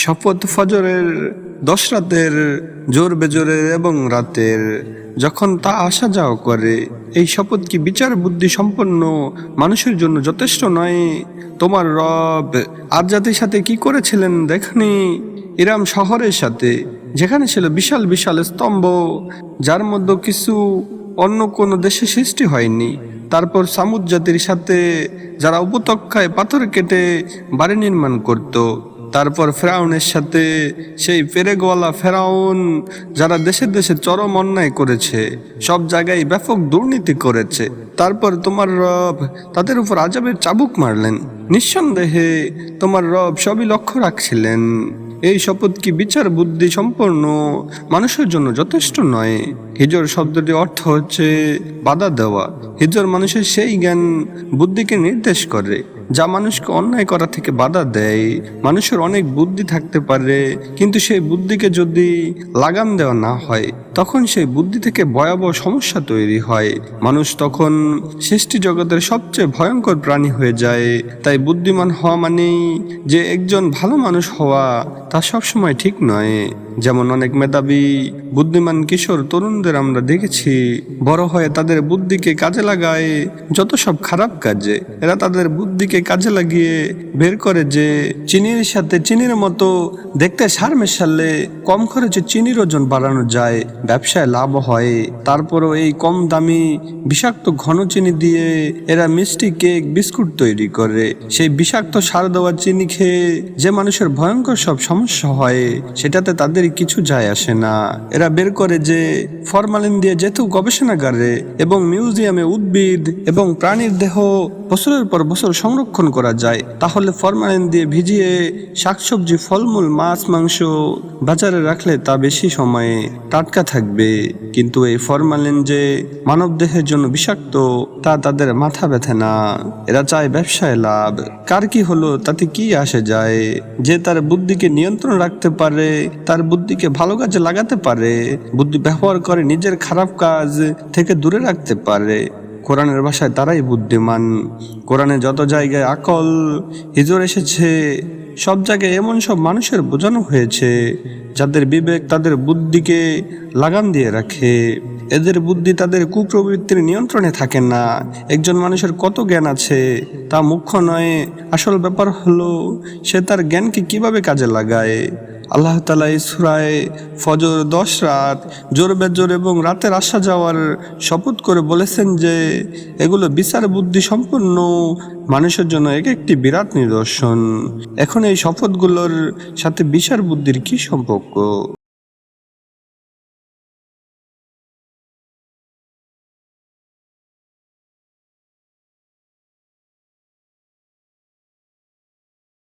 শপথ ফজরের, দশ রাতের, জোর বেজোরের এবং রাতের। যখন তা আসা যাওয়া করে, এই শপথ কি বিচার বুদ্ধি সম্পন্ন মানুষের জন্য যথেষ্ট নয়? তোমার রব আর জাতির সাথে কি করেছিলেন দেখনি? ইরাম শহরের সাথে, যেখানে ছিল বিশাল বিশাল স্তম্ভ, যার মধ্যে কিছু অন্য কোনো দেশে সৃষ্টি হয়নি। তারপর সামুদ জাতির সাথে, যারা উপত্যকায় পাথর কেটে বাড়ি নির্মাণ করত তারপর ফেরাউনের সাথে সেই পেরেগওয়ালা ফেরাউন, যারা দেশে দেশে চরম অন্যায় করেছে, সব জায়গায় ব্যাপক দুর্নীতি করেছে। তারপর তোমার রব তাদের উপর আজাবের চাবুক মারলেন। নিঃসন্দেহে তোমার রব সবই লক্ষ্য রাখছিলেন। এই শপথ কি বিচার বুদ্ধি সম্পন্ন, মানুষের জন্য যথেষ্ট নয়। হিজর শব্দটি অর্থ হচ্ছে বাধা দেওয়া। হিজর মানুষের সেই জ্ঞান বুদ্ধিকে নির্দেশ করে। যা মানুষকে অন্যায় করা থেকে বাধা দেয়। মানুষের অনেক বুদ্ধি থাকতে পারে, কিন্তু সেই বুদ্ধিকে যদি লাগাম দেওয়া না হয়, তখন সেই বুদ্ধি থেকে ভয়াবহ সমস্যা তৈরি হয়। মানুষ তখন সৃষ্টি জগতের সবচেয়ে ভয়ঙ্কর প্রাণী হয়ে যায়। তাই বুদ্ধিমান হওয়া মানেই যে একজন ভালো মানুষ হওয়া, তা সবসময় ঠিক নয়। যেমন অনেক মেধাবী, বুদ্ধিমান কিশোর তরুণদের আমরা দেখেছি, বড় হয়ে তাদের বুদ্ধিকে কাজে লাগায় যত সব খারাপ কাজে। এরা তাদের বুদ্ধিকে কাজে লাগিয়ে বের করে যে চিনির সাথে চিনির মতো দেখতে সার মেশালে কম খরচে চিনির ওজন বাড়ানো যায়, ব্যবসায় লাভ হয়। তারপরও এই কম দামি বিষাক্ত ঘন চিনি দিয়ে এরা মিষ্টি কেক, বিস্কুট তৈরি করে। সেই বিষাক্ত সার দেওয়া চিনি খেয়ে যে মানুষের ভয়ঙ্কর সব সমস্যা হয়, সেটাতে তাদের কিছু যায় আসে না। এরা বের করে যে ফরমালিন দিয়ে যেহেতু গবেষণাগারে এবং মিউজিয়ামে উদ্ভিদ এবং প্রাণীর দেহ বছরের পর বছর সংরক্ষণ করা যায়, তাহলে ফরমালিন দিয়ে ভিজিয়ে শাকসবজি, ফলমূল, মাছ, মাংস বাজারে রাখলে তা বেশি সময়ে টাটকা থাকবে। কিন্তু এই ফরমালিন যে মানব দেহের জন্য বিষাক্ত, তা তাদের মাথা ব্যথে না। এরা চায় ব্যবসায় লাভ। কার কি হলো, তাতে কি আসে যায়? যে তার বুদ্ধিকে নিয়ন্ত্রণ রাখতে পারে, তার বুদ্ধিকে ভালো কাজে লাগাতে পারে। বুদ্ধি ব্যবহার করে নিজের খারাপ কাজ থেকে দূরে রাখতে পারে। কোরআনের ভাষায় তারাই বুদ্ধিমান। কোরআনে যত জায়গায় আকল, হিজর এসেছে, সব জায়গায় এমন সব মানুষের বোঝানো হয়েছে, যাদের বিবেক তাদের বুদ্ধিকে লাগাম দিয়ে রাখে। এদের বুদ্ধি তাদের কুপ্রবৃত্তির নিয়ন্ত্রণে থাকে না। একজন মানুষের কত জ্ঞান আছে, তা মুখ্য নয়। আসল ব্যাপার হলো, সে তার জ্ঞানকে কীভাবে কাজে লাগায়? আল্লাহ তালা ইসরায় ফজর দশ রাত জোর বেজোর এবং রাতের আসা যাওয়ার শপথ করে বলেছেন যে এগুলো বিচার বুদ্ধি সম্পন্ন মানুষের জন্য এক একটি বিরাট নিদর্শন। এখন এই শপথগুলোর সাথে বিচার বুদ্ধির কী সম্পর্ক?